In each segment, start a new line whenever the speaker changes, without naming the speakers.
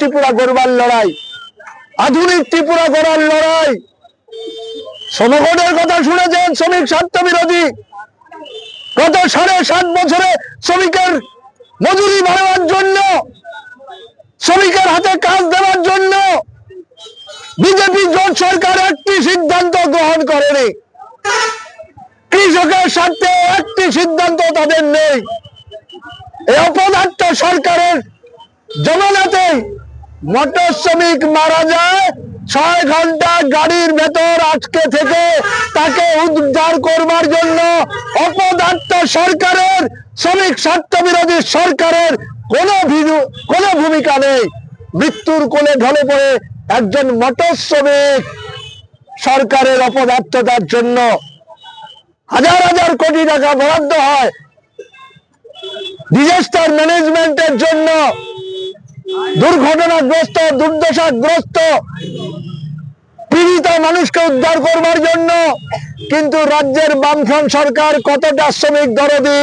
ত্রিপুরা গড়বার লড়াই, আধুনিক ত্রিপুরা গড়ার লড়াই। শ্রমকোটের কথা শুনেছেন শ্রমিক স্বার্থ বিরোধী। গত সাড়ে সাত বছরে শ্রমিকের মজুরি বাড়ানোর জন্য, শ্রমিকের হাতে কাজ দেওয়ার জন্য বিজেপি জোট সরকার একটি সিদ্ধান্ত গ্রহণ করেনি। কৃষকের স্বার্থে একটি সিদ্ধান্ত তাদের নেই। এই অপদার্থ সরকারের জমানাতে মোটর শ্রমিক মারা যায়, ছয় ঘণ্টা গাড়ির ভেতর আটকে থেকে তাকে উদ্ধার করবার জন্য অপদার্থ সরকারের, শ্রমিক স্বার্থ বিরোধী সরকারের কোনো ভূমিকা নেই। মৃত্যুর কোলে ঢলে পড়ে একজন মোটর শ্রমিক সরকারের অপদার্থতার জন্য। হাজার হাজার কোটি টাকা বরাদ্দ হয়। ডিজাস্টার ম্যানেজমেন্টের জন্য দুর্ঘটনাগ্রস্ত, দুর্দশাগ্রস্ত, পীড়িত মানুষকে উদ্ধার করবার জন্য কিন্তু রাজ্যের বামফ্রন্ট সরকার কতটা শ্রমিক দরদি,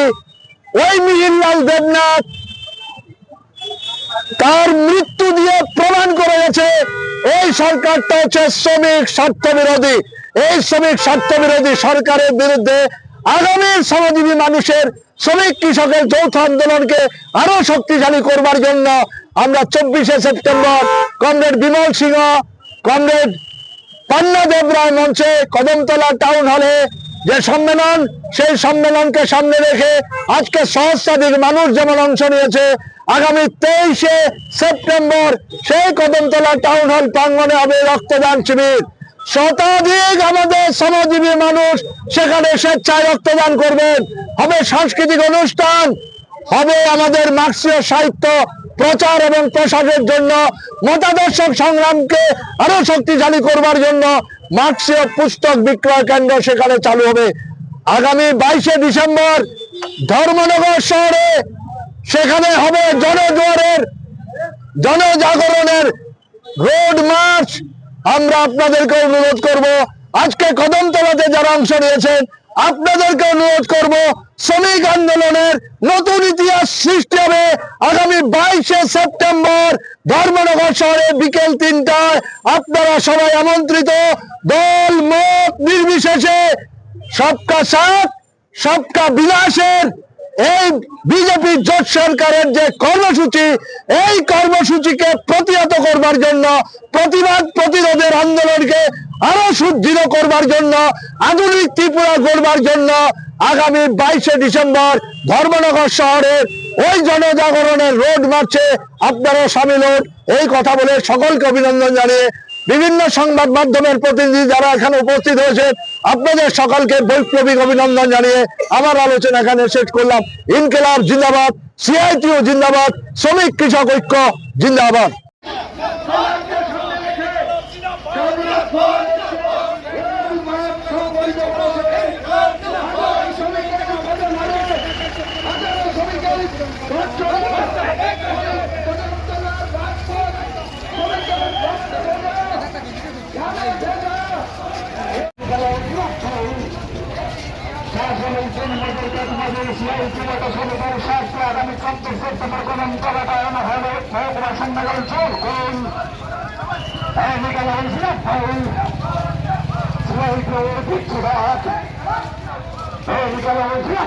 ওই মিহিরলাল দেবনাথ তার মৃত্যু দিয়ে প্রমাণ করে গেছে, এই সরকারটা হচ্ছে শ্রমিক স্বার্থ বিরোধী এই শ্রমিক স্বার্থ বিরোধী সরকারের বিরুদ্ধে আগামী শ্রমজীবী মানুষের শ্রমিক কৃষকের যৌথ আন্দোলনকে আরও শক্তিশালী করবার জন্য আমরা চব্বিশে September comrade Bimal Singha, comrade Panna Debroy মঞ্চে কদমতলা টাউন হলে যে সম্মেলন, সেই সম্মেলনকে সামনে রেখে আজকে সহস্রাধিক মানুষ যেমন অংশ নিয়েছে, আগামী তেইশে সেপ্টেম্বর সেই কদমতলা টাউন হল প্রাঙ্গনে হবে রক্তদান শিবির। শতাধিক আমাদের শ্রমজীবী মানুষ সেখানে স্বেচ্ছায় রক্তদান করবেন। হবে সাংস্কৃতিক অনুষ্ঠান, হবে আমাদের মার্ক্সীয় সাহিত্য প্রচার এবং প্রসারের জন্য মতাদর্শক সংগ্রামকে আরও শক্তিশালী করবার জন্য মার্ক্সীয় পুস্তক বিক্রয় কেন্দ্র সেখানে চালু হবে। আগামী বাইশে ডিসেম্বর ধর্মনগর শহরে সেখানে হবে জনজোয়ারের, জনজাগরণের রোড মার্চ। আমরা আপনাদেরকে অনুরোধ করব, আজকে কদমতলাতে যারা অংশ নিয়েছেন, আপনাদেরকে অনুরোধ করব, শ্রমিক আন্দোলনের নতুন ইতিহাস সৃষ্টি হবে। আগামী বাইশে সেপ্টেম্বর ধর্মনগর শহরে বিকেল তিনটায় আপনারা সবাই আমন্ত্রিত। দল, মত নির্বিশেষে সবকা সাথ, সবকা বিলাসের এই বিজেপি জোট সরকারের যে কর্মসূচি, এই কর্মসূচিকে প্রতিহত করবার জন্য, প্রতিবাদ প্রতিরোধের আন্দোলনকে আরও সুদৃঢ় করবার জন্য, আধুনিক ত্রিপুরা গড়বার জন্য আগামী বাইশে ডিসেম্বর ধর্মনগর শহরের ওই জনজাগরণের রোড মার্চে আপনারা সামিল হন এই কথা বলে সকলকে অভিনন্দন জানিয়ে বিভিন্ন সংবাদ মাধ্যমের প্রতিনিধি যারা এখানে উপস্থিত হয়েছেন আপনাদের সকলকে বৈপ্লবিক অভিনন্দন জানিয়ে আমার আলোচনা এখানে শেষ করলাম। ইনকেলাব জিন্দাবাদ, সিআইটিও জিন্দাবাদ, শ্রমিক কৃষক ঐক্য জিন্দাবাদ।
আগামী চব্বিশ সেপ্টেম্বর কদম কলাটা এমন হবে মহকুমা সন্ধ্যাকাল চোর কোন হ্যাঁ হয়েছিল এই নিকাল হয়েছিল